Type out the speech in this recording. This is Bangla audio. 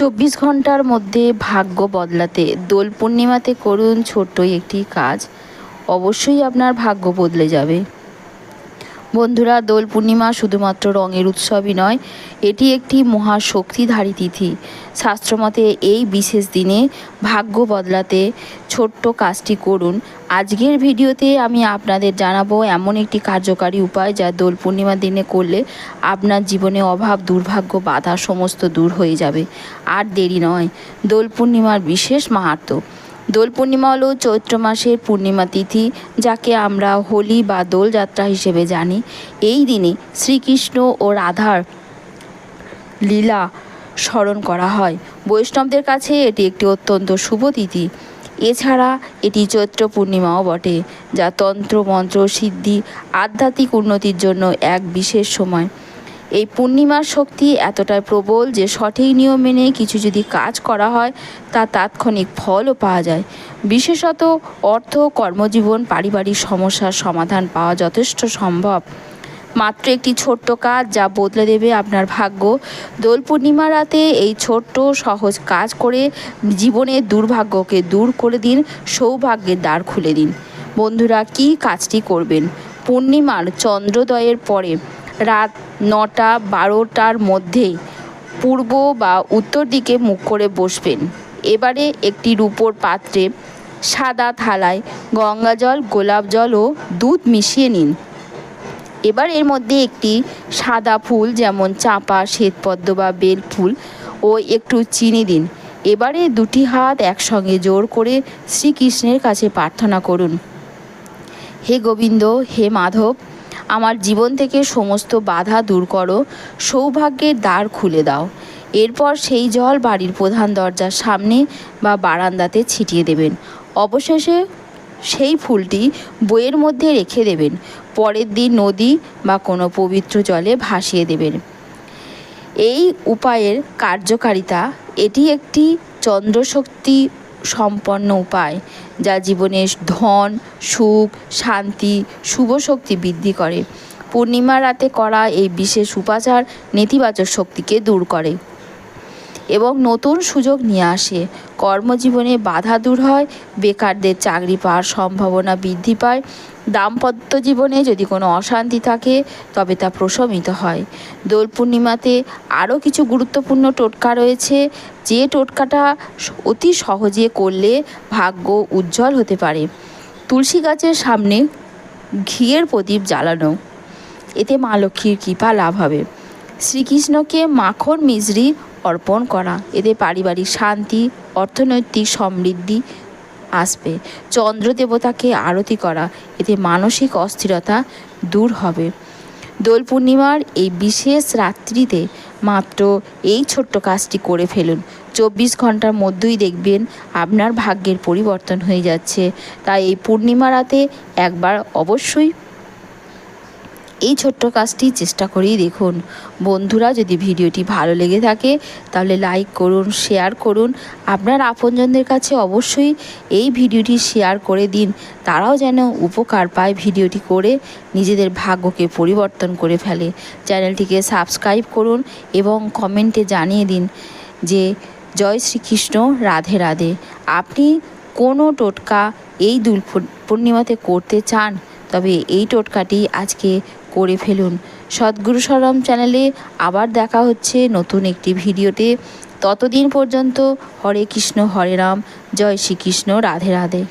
চব্বিশ ঘণ্টার মধ্যে ভাগ্য বদলাতে। দোল পূর্ণিমাতে করুন ছোট্ট একটি কাজ। অবশ্যই আপনার ভাগ্য বদলে যাবে। বন্ধুরা, দোল পূর্ণিমা শুধুমাত্র রঙের উৎসবই নয়, এটি একটি মহাশক্তিধারী তিথি। শাস্ত্রমতে এই বিশেষ দিনে ভাগ্য বদলাতে ছোট্ট কাজটি করুন। আজকের ভিডিওতে আমি আপনাদের জানাব এমন একটি কার্যকারী উপায় যা দোল পূর্ণিমার দিনে করলে আপনার জীবনে অভাব, দুর্ভাগ্য, বাধা সমস্ত দূর হয়ে যাবে। আর দেরি নয়, দোল পূর্ণিমার বিশেষ মাহাত্ম্য দোল পূর্ণিমা হলো চৈত্র মাসের পূর্ণিমা তিথি, যাকে আমরা হোলি বা দোলযাত্রা হিসেবে জানি। এই দিনে শ্রীকৃষ্ণ ও রাধার লীলা স্মরণ করা হয়। বৈষ্ণবদের কাছে এটি একটি অত্যন্ত শুভ তিথি। এছাড়া এটি চৈত্র পূর্ণিমাও বটে, যা তন্ত্র, মন্ত্র, সিদ্ধি, আধ্যাত্মিক উন্নতির জন্য এক বিশেষ সময়। এই পূর্ণিমার শক্তি এতটাই প্রবল যে সঠিক নিয়ম মেনে কিছু যদি কাজ করা হয়, তা তাৎক্ষণিক ফলও পাওয়া যায়। বিশেষত অর্থ, কর্মজীবন, পারিবারিক সমস্যার সমাধান পাওয়া যথেষ্ট সম্ভব। মাত্র একটি ছোট্ট কাজ যা বদলে দেবে আপনার ভাগ্য। দোল পূর্ণিমা রাতে এই ছোট্ট, সহজ কাজ করে জীবনের দুর্ভাগ্যকে দূর করে দিন, সৌভাগ্যের দ্বার খুলে দিন। বন্ধুরা, কি কাজটি করবেন? পূর্ণিমার চন্দ্রোদয়ের পরে রাত নটা বারোটার মধ্যে পূর্ব বা উত্তর দিকে মুখ করে বসবেন। এবারে একটি রূপোর পাত্রে সাদা থালায় গঙ্গা জল, গোলাপ জল ও দুধ মিশিয়ে নিন। এবার এর মধ্যে একটি সাদা ফুল যেমন চাঁপা, শ্বেতপদ্ম বা বেল ফুল ও একটু চিনি দিন। এবারে দুটি হাত একসঙ্গে জোর করে শ্রীকৃষ্ণের কাছে প্রার্থনা করুন। হে গোবিন্দ, হে মাধব আমার জীবন থেকে সমস্ত বাধা দূর করো সৌভাগ্যের দ্বার খুলে দাও। এরপর সেই জল বাড়ির প্রধান দরজার সামনে বা বারান্দাতে ছিটিয়ে দেবেন। অবশেষে সেই ফুলটি বইয়ের মধ্যে রেখে দেবেন। পরের দিন নদী বা কোনো পবিত্র জলে ভাসিয়ে দেবেন। এই উপায়ের কার্যকারিতা, এটি একটি চন্দ্রশক্তি সম্পন্ন উপায়, যা জীবনের ধন, সুখ, শান্তি শুভ শক্তি বৃদ্ধি করে। পূর্ণিমা রাতে করা এই বিশেষ উপাচার নেতিবাচক শক্তিকে দূর করে। এবং নতুন সুযোগ নিয়ে আসে। কর্মজীবনে বাধা দূর হয়, বেকারদের চাকরি পাওয়ার সম্ভাবনা বৃদ্ধি পায়। দাম্পত্য জীবনে যদি কোনো অশান্তি থাকে, তবে তা প্রশমিত হয়। দোল পূর্ণিমাতে আরও কিছু গুরুত্বপূর্ণ টোটকা রয়েছে। যে টোটকাটা অতি সহজে করলে ভাগ্য উজ্জ্বল হতে পারে। তুলসী গাছের সামনে ঘিয়ের প্রদীপ জ্বালানো। এতে মা লক্ষ্মীর কৃপা লাভ হবে। শ্রীকৃষ্ণকে মাখন, মিজরি অর্পণ করা। এতে পারিবারিক শান্তি, অর্থনৈতিক সমৃদ্ধি আসবে। চন্দ্র দেবতাকে আরতি করা। এতে মানসিক অস্থিরতা দূর হবে। দোল পূর্ণিমার এই বিশেষ রাত্রিতে মাত্র এই ছোট্ট কাজটি করে ফেলুন। চব্বিশ ঘণ্টার মধ্যেই দেখবেন আপনার ভাগ্যের পরিবর্তন হয়ে যাচ্ছে। তাই এই পূর্ণিমা রাতে একবার অবশ্যই এই ছোট্ট কাজটি চেষ্টা করেই দেখুন। বন্ধুরা, যদি ভিডিওটি ভালো লেগে থাকে, তাহলে লাইক করুন শেয়ার করুন। আপনার আপনজনদের কাছে অবশ্যই এই ভিডিওটি শেয়ার করে দিন। তারাও যেন উপকার পায় ভিডিওটি করে, নিজেদের ভাগ্যকে পরিবর্তন করে ফেলে। চ্যানেলটিকে সাবস্ক্রাইব করুন এবং কমেন্টে জানিয়ে দিন যে, জয় শ্রীকৃষ্ণ, রাধে রাধে। আপনি কোনো টোটকা এই দুল পূর্ণিমাতে করতে চান, তবে এই টোটকাটি আজকে করে ফেলুন। সদ্গুরু সরম চ্যানেলে আবার দেখা হচ্ছে নতুন একটি ভিডিওতে। ততদিন পর্যন্ত হরে কৃষ্ণ, হরে রাম, জয় শ্রীকৃষ্ণ, রাধে রাধে।